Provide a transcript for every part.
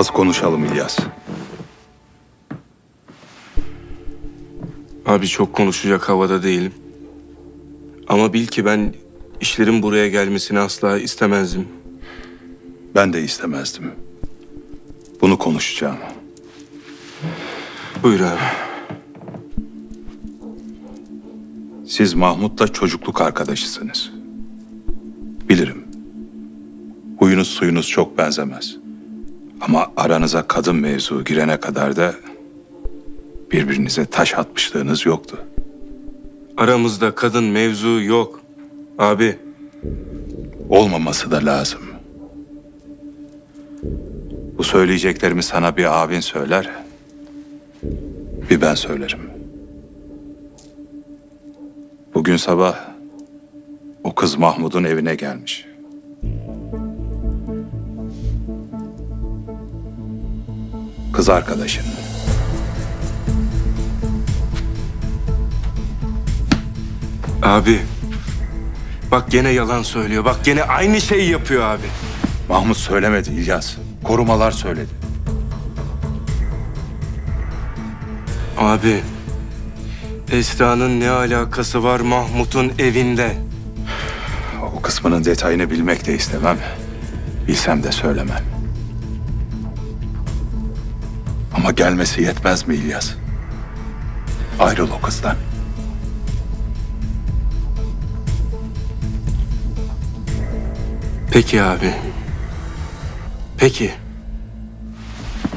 Az konuşalım İlyas. Abi çok konuşacak havada değilim. Ama bil ki ben işlerin buraya gelmesini asla istemezdim. Ben de istemezdim. Bunu konuşacağım. Buyur abi. Siz Mahmut'la çocukluk arkadaşısınız. Bilirim. Huyunuz suyunuz çok benzemez. Ama aranıza kadın mevzu girene kadar da birbirinize taş atmışlığınız yoktu. Aramızda kadın mevzu yok. Abi Olmaması da lazım. Bu söyleyeceklerimi sana bir abin söyler, bir ben söylerim. Bugün sabah o kız Mahmud'un evine gelmiş. Kız arkadaşın. Abi. Bak gene yalan söylüyor. Bak gene aynı şeyi yapıyor abi. Mahmut söylemedi İlyas. Korumalar söyledi. Abi. Esra'nın ne alakası var Mahmut'un evinde? O kısmının detayını bilmek de istemem. Bilsem de söylemem. Ama gelmesi yetmez mi İlyas? Ayrıl o kızdan. Peki abi. Peki.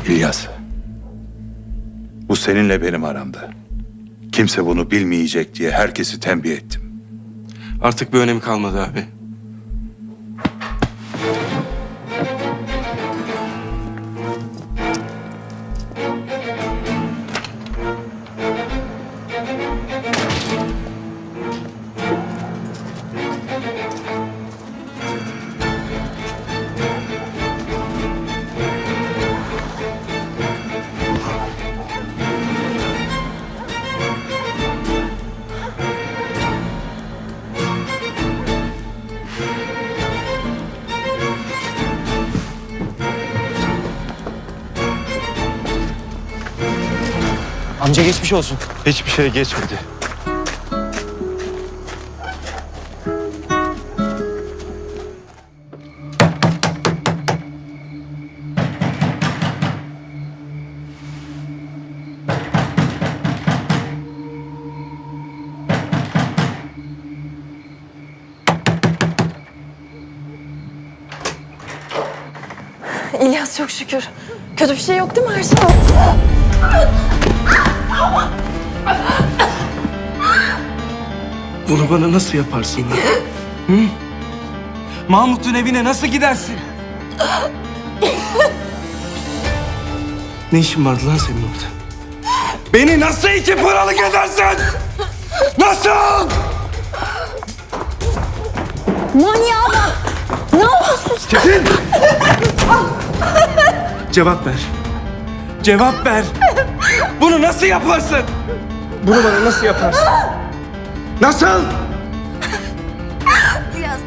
İlyas. Bu seninle benim aramda. Kimse bunu bilmeyecek diye herkesi tembih ettim. Artık bir önemi kalmadı abi. Olsun. Hiçbir şey geçmedi. İlyas çok şükür. Kötü bir şey yok değil mi her şey? Bunu bana nasıl yaparsın lan? Hı? Mahmut'un evine nasıl gidersin? ne işin vardı lan senin orada? Beni nasıl iki paralık edersin? Nasıl? Manyağa bak. Ne yapıyorsun? Çetin! Cevap ver. Cevap ver. Bunu nasıl yaparsın? Bunu bana nasıl yaparsın? Nasıl? İlyas.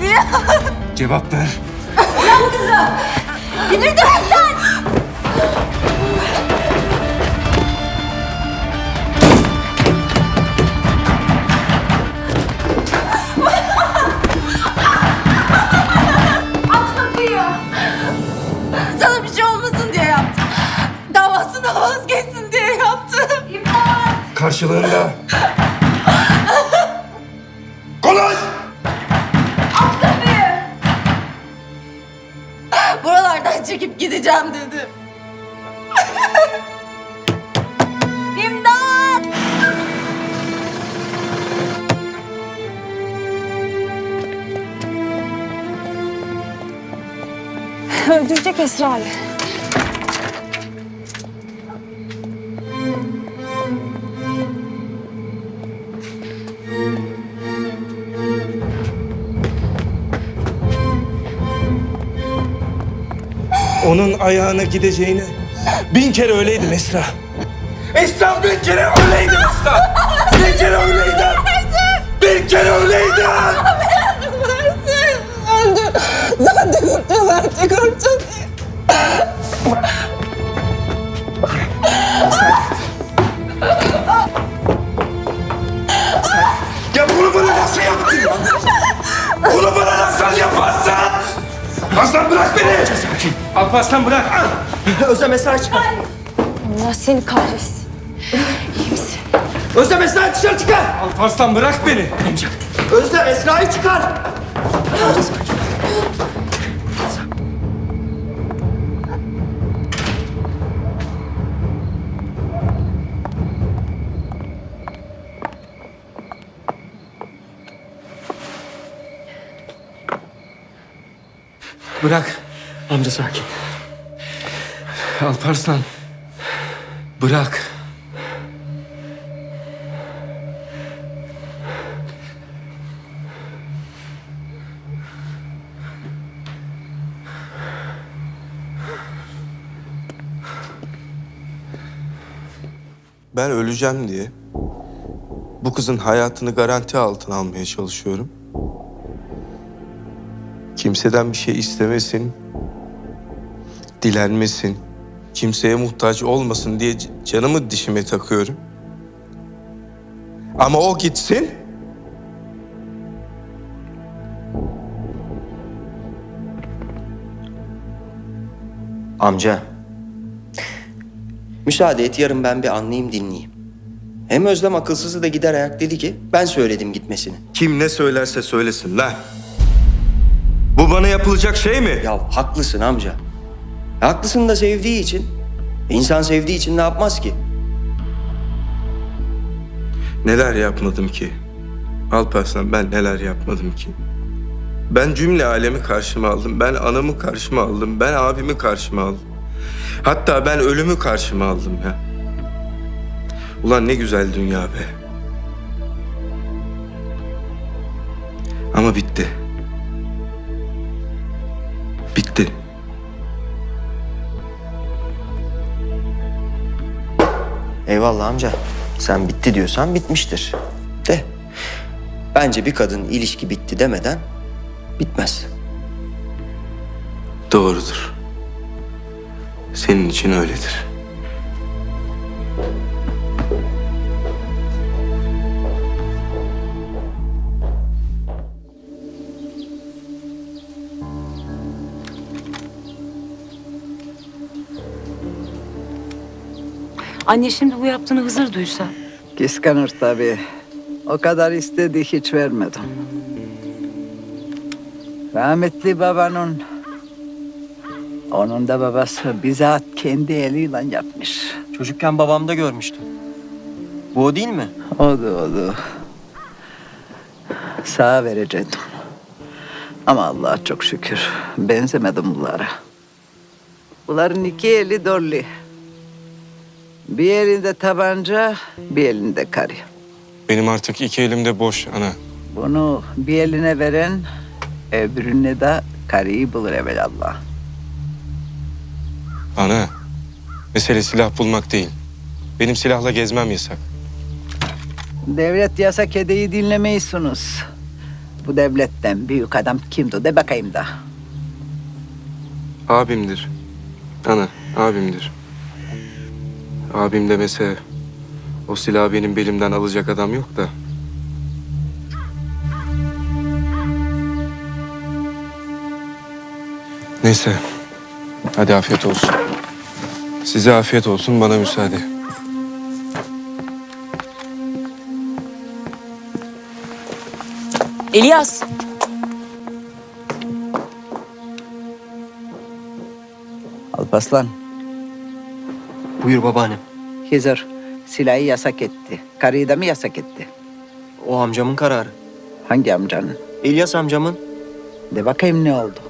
İlyas. Cevap ver. Delirdin mi sen? Aç kapıyı. Sana bir şey olmasın diye yaptım. Davasından vazgeçsin diye yaptım. İmdat. Karşılığında. Çekip gideceğim dedim. İmdat! Öldürecek Esra Onun ayağına gideceğine bin kere öyleydim Esra. Esra bin kere öyleydim Esra. Bin kere öyleydim. Bin kere öyleydim. Aslan bırak beni! Alparslan bırak! Özlem Esra'yı çıkar. Allah seni kahretsin. Özlem Esra'yı dışarı çıkar. Alparslan bırak beni! Özlem Esra'yı çıkar. Bırak. Amca sakin. Alparslan. Bırak. Ben öleceğim diye bu kızın hayatını garanti altına almaya çalışıyorum. Kimseden bir şey istemesin, dilenmesin, kimseye muhtaç olmasın diye canımı dişime takıyorum. Ama o gitsin, Amca. Müsaade et yarın ben bir anlayayım dinleyeyim. Hem Özlem akılsızı da gider ayak dedi ki ben söyledim gitmesini. kim ne söylerse söylesin lan. Bu bana yapılacak şey mi? Ya haklısın amca. Haklısın da sevdiği için. İnsan sevdiği için ne yapmaz ki? Neler yapmadım ki? Alparslan ben neler yapmadım ki? Ben cümle alemi karşıma aldım. Ben anamı karşıma aldım. Ben abimi karşıma aldım. Hatta ben ölümü karşıma aldım ya. Ulan ne güzel dünya be. Ama bitti. Bitti. Eyvallah amca. Sen bitti diyorsan bitmiştir. De. Bence bir kadın ilişki bitti demeden bitmez. Doğrudur. Senin için öyledir. Anne şimdi bu yaptığını Hızır duysa. Kıskanır tabii. O kadar istedi hiç vermedim. Rahmetli babanın onun da babası bizzat kendi eliyle yapmış. Çocukken babamda görmüştüm. Bu o değil mi? Odu odu. Sağ verecektim. Ama Allah'a çok şükür benzemedim bunlara. Bunların iki eli dolly. Bir elinde tabanca, bir elinde karı. Benim artık iki elimde boş ana. Bunu bir eline veren öbürüne de karıyı bulur evvelallah. Ana, mesele silah bulmak değil. Benim silahla gezmem yasak. Devlet yasak edeyi dinlemeyisunuz. Bu devletten büyük adam kimdi de bakayım da. Abimdir. Ana, abimdir. Abim demese o silahı benim belimden alacak adam yok da. Neyse. Hadi afiyet olsun. Size afiyet olsun, bana müsaade. Elias. Alpaslan, Buyur babaannem. Hizır silahı yasak etti. Karıyı da mı yasak etti? O amcamın kararı. Hangi amcanın? İlyas amcamın. De bakayım ne oldu?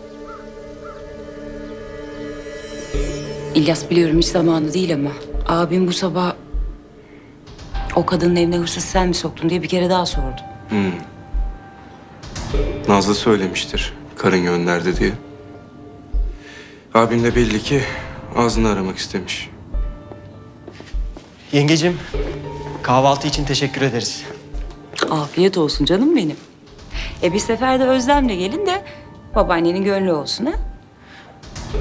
İlyas biliyorum hiç zamanı değil ama. Abim bu sabah o kadının evine hırsız sen mi soktun diye bir kere daha sordu. Nazlı söylemiştir karın gönderdi diye. Abim de belli ki ağzını aramak istemiş. Yengecim, kahvaltı için teşekkür ederiz. Afiyet olsun canım benim. E bir sefer de Özlem'le gelin de babaannenin gönlü olsun ha.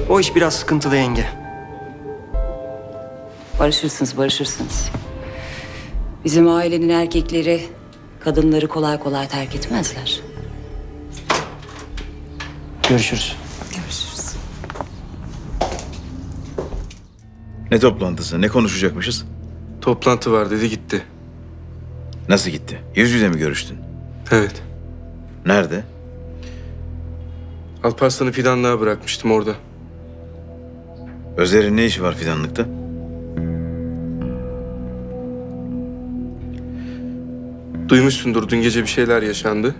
O iş biraz sıkıntılı yenge. Barışırsınız, barışırsınız. Bizim ailenin erkekleri kadınları kolay kolay terk etmezler. Görüşürüz. Görüşürüz. Ne toplantısı? Ne konuşacakmışız? Toplantı var dedi gitti. Nasıl gitti? Yüz yüze mi görüştün? Evet. Nerede? Alparslan'ı fidanlığa bırakmıştım orada. Özer'in ne işi var fidanlıkta? Duymuşsundur dün gece bir şeyler yaşandı.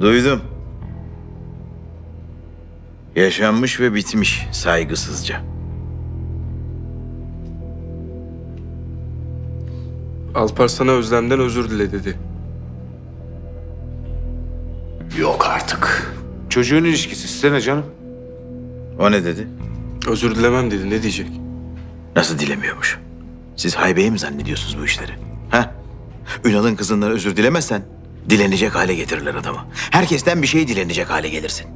Duydum. Yaşanmış ve bitmiş saygısızca. Alparslan'a Özlem'den özür dile dedi. Yok artık. Çocuğun ilişkisi size ne canım? O ne dedi? Özür dilemem dedi ne diyecek? Nasıl dilemiyormuş? Siz haybeyi mi zannediyorsunuz bu işleri? Ha? Ünal'ın kızından özür dilemezsen dilenecek hale getirirler adamı. Herkesten bir şey dilenecek hale gelirsin.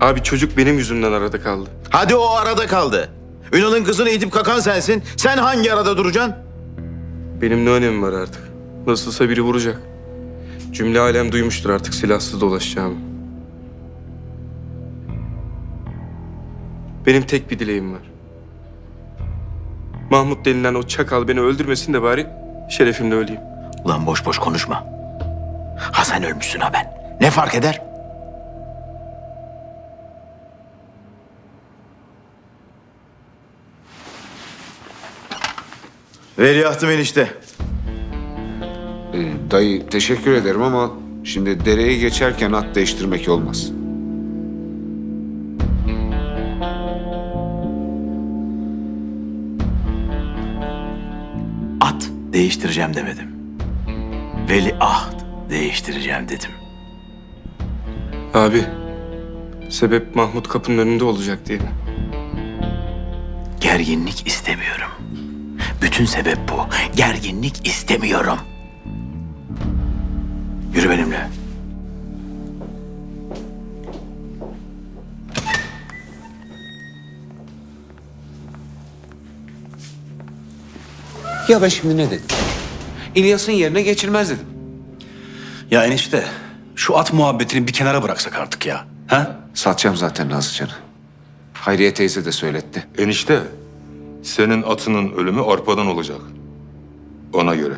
Abi çocuk benim yüzümden arada kaldı. Hadi o arada kaldı. Ünal'ın kızını itip kakan sensin. Sen hangi arada duracaksın? Benim ne önemi var artık? Nasılsa biri vuracak. Cümle alem duymuştur artık silahsız dolaşacağımı. Benim tek bir dileğim var. Mahmut denilen o çakal beni öldürmesin de bari şerefimle öleyim. Ulan boş boş konuşma. Ha sen ölmüşsün ha ben. Ne fark eder? Veliahtım enişte. Ee, dayı teşekkür ederim ama şimdi dereye geçerken at değiştirmek olmaz. At değiştireceğim demedim. Veliaht değiştireceğim dedim. Abi, sebep Mahmut kapının önünde olacak diye mi? Gerginlik istemiyorum. Bütün sebep bu. Gerginlik istemiyorum. Yürü benimle. Ya ben şimdi ne dedim? İlyas'ın yerine geçilmez dedim. Ya enişte şu at muhabbetini bir kenara bıraksak artık ya. Ha? Satacağım zaten Nazlıcan'ı. Hayriye teyze de söyletti. Enişte, senin atının ölümü arpadan olacak. Ona göre.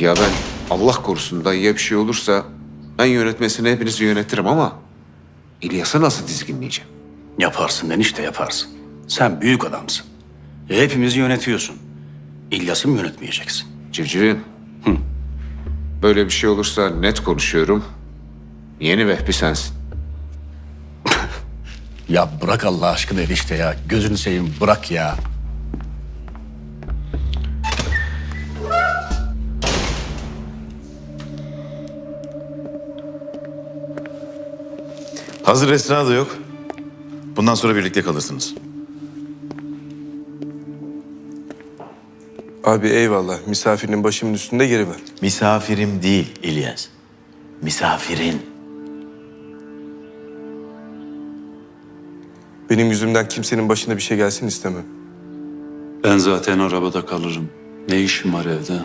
Ya ben Allah korusun dayıya bir şey olursa ben yönetmesini hepinizi yönetirim ama İlyas'ı nasıl dizginleyeceğim? Yaparsın enişte yaparsın. Sen büyük adamsın. E, hepimizi yönetiyorsun. İlyas'ı mı yönetmeyeceksin? Civcivim. Böyle bir şey olursa net konuşuyorum. Yeni Vehbi sensin. Ya bırak Allah aşkına enişte ya. Gözünü seveyim bırak ya. Hazır Esra da yok. Bundan sonra birlikte kalırsınız. Abi eyvallah, misafirinin başımın üstünde geri ver. Misafirim değil İlyas. Misafirin. Benim yüzümden kimsenin başına bir şey gelsin istemem. Ben zaten arabada kalırım. Ne işim var evde?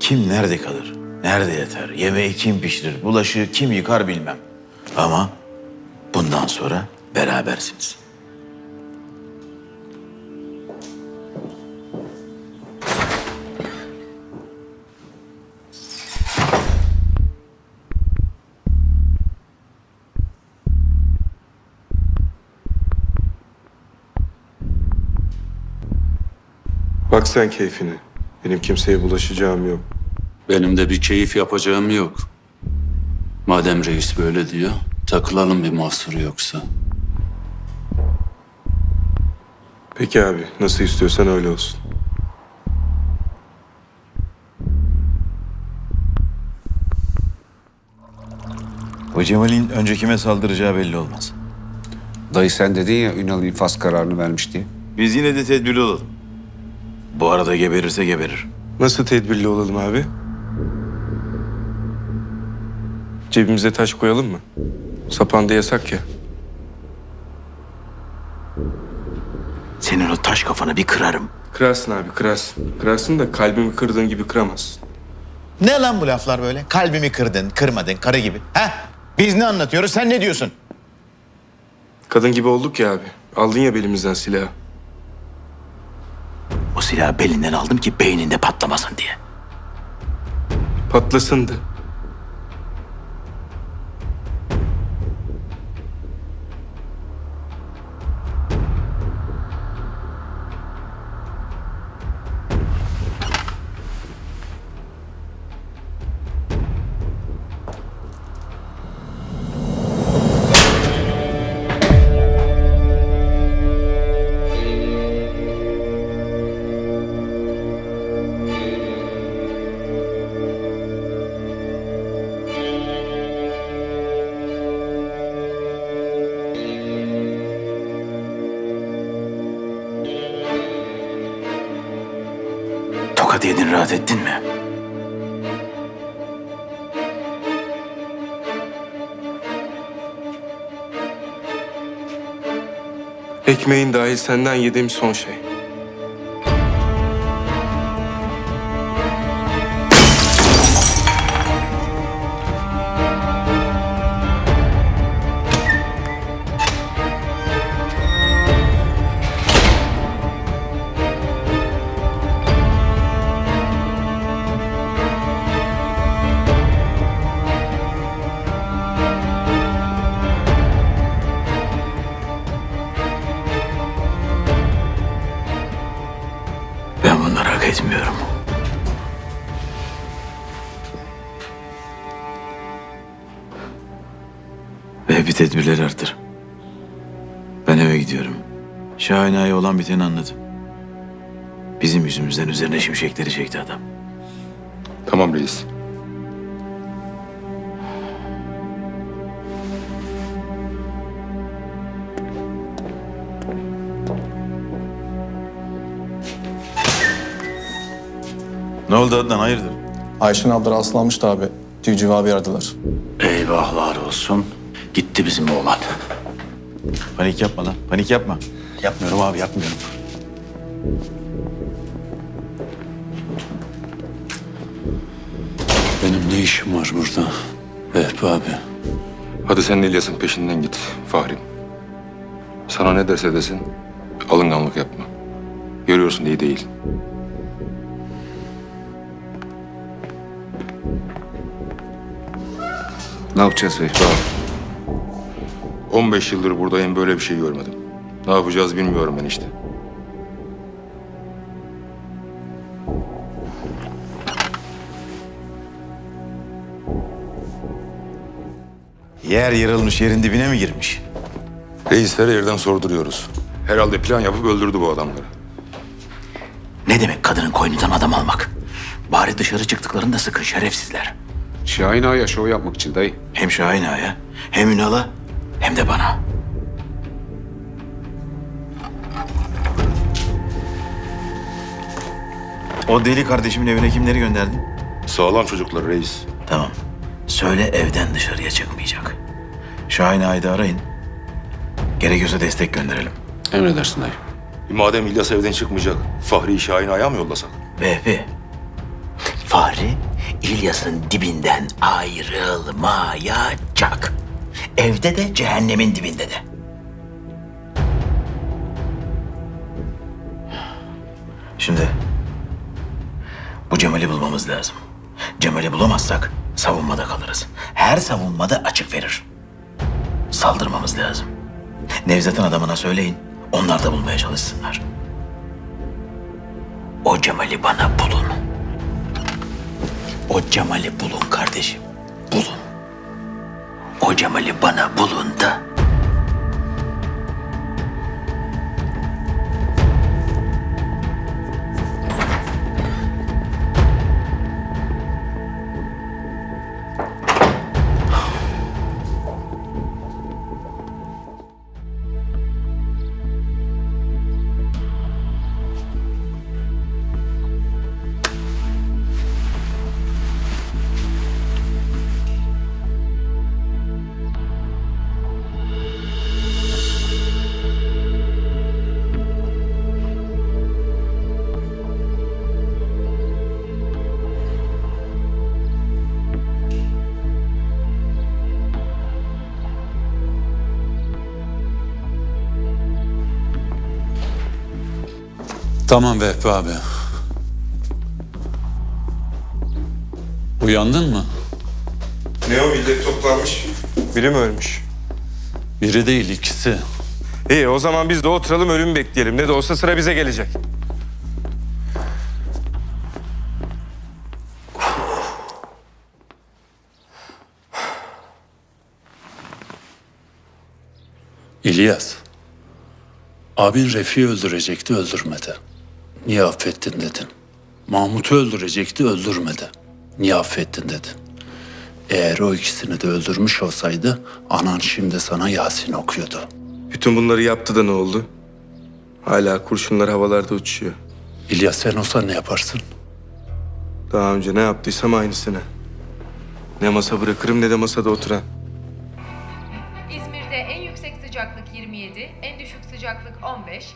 Kim nerede kalır? Nerede yatar? Yemeği kim pişirir? Bulaşığı kim yıkar bilmem. Ama bundan sonra berabersiniz. Sen keyfine. Benim kimseye bulaşacağım yok. Benim de bir keyif yapacağım yok. Madem reis böyle diyor, takılalım bir mahsuru yoksa. Peki abi, nasıl istiyorsan öyle olsun. Bu Cemal'in önce kime saldıracağı belli olmaz. Dayı sen dedin ya Ünal infaz kararını vermiş diye. Biz yine de tedbirli olalım. Bu arada geberirse geberir. Nasıl tedbirli olalım abi? Cebimize taş koyalım mı? Sapanda yasak ya. Senin o taş kafanı bir kırarım. Kırarsın abi kırarsın. Kırarsın da kalbimi kırdığın gibi kıramazsın. Ne lan bu laflar böyle? Kalbimi kırdın, kırmadın, karı gibi. Ha? Biz ne anlatıyoruz, sen ne diyorsun? Kadın gibi olduk ya abi. Aldın ya belimizden silahı. O silahı belinden aldım ki beyninde patlamasın diye. Patlasındı. Ekmeğin dahil senden yediğim son şey. Tedbirleri artır. Ben eve gidiyorum. Şahin Ağa'ya olan biteni anladım. Bizim yüzümüzden üzerine şimşekleri çekti adam. Tamam reis. Ne oldu Adnan hayırdır? Ayşin abla rastlanmıştı abi. Civciv abi aradılar. Eyvahlar olsun. Gitti bizim oğlan. Panik yapma lan. Panik yapma. Yapmıyorum abi yapmıyorum. Benim ne işim var burada? Vehbi abi. Hadi sen İlyas'ın peşinden git Fahri. Sana ne derse desin alınganlık yapma. Görüyorsun iyi değil. Ne yapacağız Vehbi abi? 15 yıldır buradayım böyle bir şey görmedim. Ne yapacağız bilmiyorum ben işte. Yer yarılmış yerin dibine mi girmiş? Reis her yerden sorduruyoruz. Herhalde plan yapıp öldürdü bu adamları. Ne demek kadının koynundan adam almak? Bari dışarı çıktıklarında sıkın şerefsizler. Şahin Ağa'ya şov yapmak için dayı. Hem Şahin Ağa'ya, hem Ünal'a, hem de bana. O deli kardeşimin evine kimleri gönderdin? Sağlam çocuklar reis. Tamam. Söyle evden dışarıya çıkmayacak. Şahin Ağa'yı arayın. Gerekiyorsa destek gönderelim. Emredersin dayı. E Madem İlyas evden çıkmayacak, Fahri Şahin Ağa'ya mı yollasak? Vehbi. Fahri İlyas'ın dibinden ayrılmayacak. Evde de cehennemin dibinde de. Şimdi bu Cemal'i bulmamız lazım. Cemal'i bulamazsak savunmada kalırız. Her savunmada açık verir. Saldırmamız lazım. Nevzat'ın adamına söyleyin. Onlar da bulmaya çalışsınlar. O Cemal'i bana bulun. O Cemal'i bulun kardeşim. Bulun. O Cemal'i bana bulun da Tamam Vehbi abi. Uyandın mı? Ne o millet toplanmış? Biri mi ölmüş? Biri değil ikisi. İyi o zaman biz de oturalım ölüm bekleyelim. Ne de olsa sıra bize gelecek. İlyas. Abin Refik'i öldürecekti öldürmedi. Niye affettin dedin. Mahmut'u öldürecekti öldürmedi. Niye affettin dedin. Eğer o ikisini de öldürmüş olsaydı anan şimdi sana Yasin okuyordu. Bütün bunları yaptı da ne oldu? Hala kurşunlar havalarda uçuyor. İlyas sen olsan ne yaparsın? Daha önce ne yaptıysam aynısını. Ne masa bırakırım ne de masada oturan. İzmir'de en yüksek sıcaklık 27, en düşük sıcaklık 15.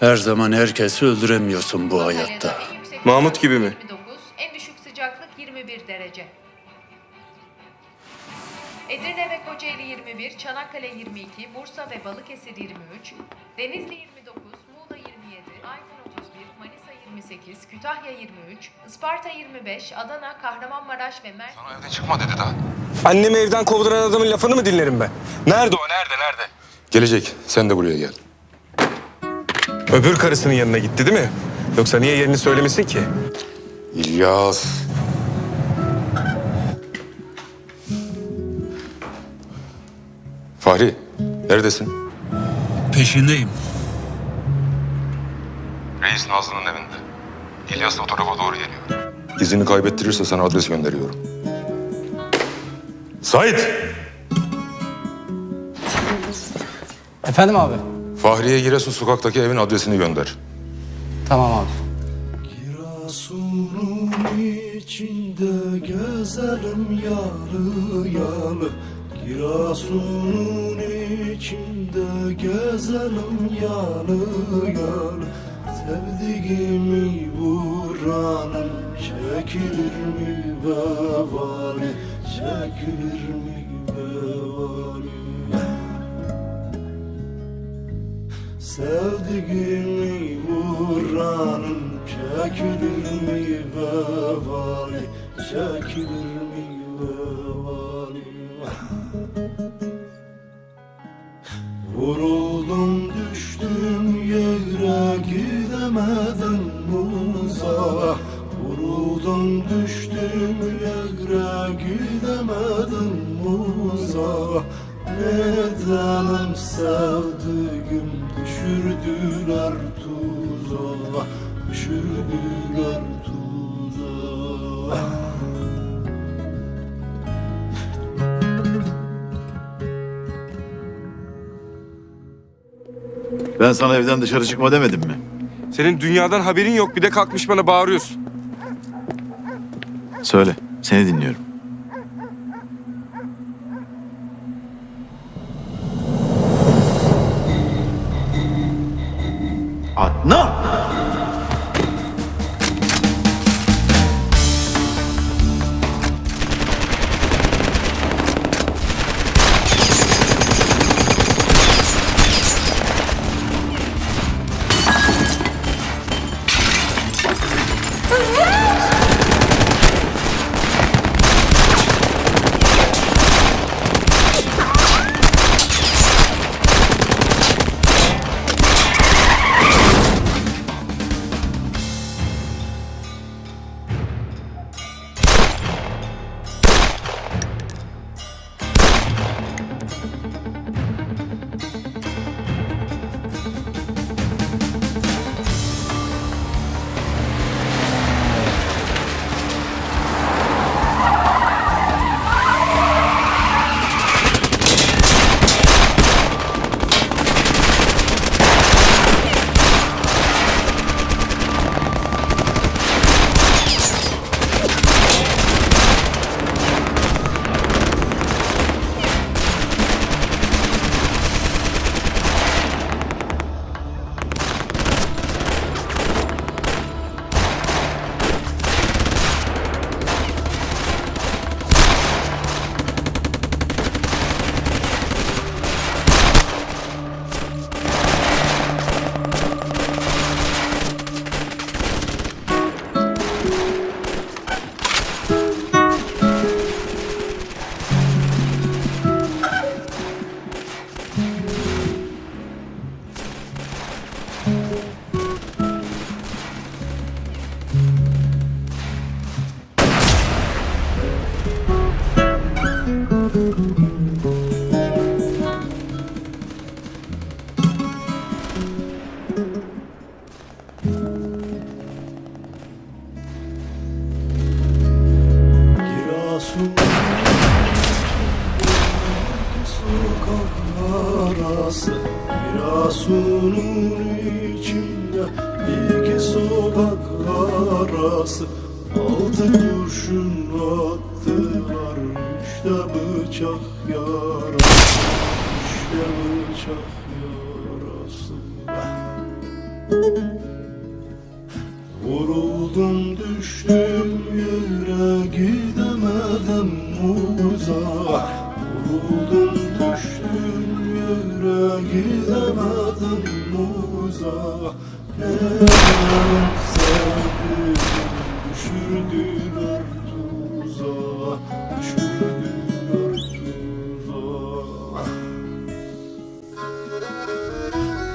Her zaman herkesi öldüremiyorsun bu hayatta. Mahmut gibi mi? 29, en düşük sıcaklık 21 derece. Edirne ve Kocaeli 21, Çanakkale 22, Bursa ve Balıkesir 23, Denizli 29, Muğla 27, Aydın 31, Manisa 28, Kütahya 23, Isparta 25, Adana, Kahramanmaraş ve Mersin... Annemi evden kovduran adamın lafını mı dinlerim ben? Nerede o? Nerede? Nerede? Gelecek. Sen de buraya gel. Öbür karısının yanına gitti değil mi? Yoksa niye yerini söylemesin ki? İlyas. Fahri, neredesin? Peşindeyim. Reis Nazlı'nın evinde. İlyas da o tarafa doğru geliyor. İzini kaybettirirse sana adres gönderiyorum. Sait! Efendim abi? Fahriye Giresun sokaktaki evin adresini gönder. Tamam abi. Girasunun içinde gezerim yalı yalı Girasunun içinde gezerim yalı yalı Sevdiğimi vuranım çekilir mi vebali Çekilir mi Sevdiğimi vuranım çekilir mi vebali? Çekilir mi vebali? Vuruldum düştüm yere gidemedim uzağa Vuruldum düştüm yere gidemedim uzağa Nedenim sevdiğim düşürdüler tuzağa Düşürdüler tuzağa Ben sana evden dışarı çıkma demedim mi? Senin dünyadan haberin yok bir de kalkmış bana bağırıyorsun. Söyle, seni dinliyorum. 是。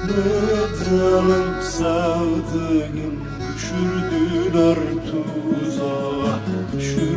Kırdığım sevdiğim düşürdüler tuzağa. Şu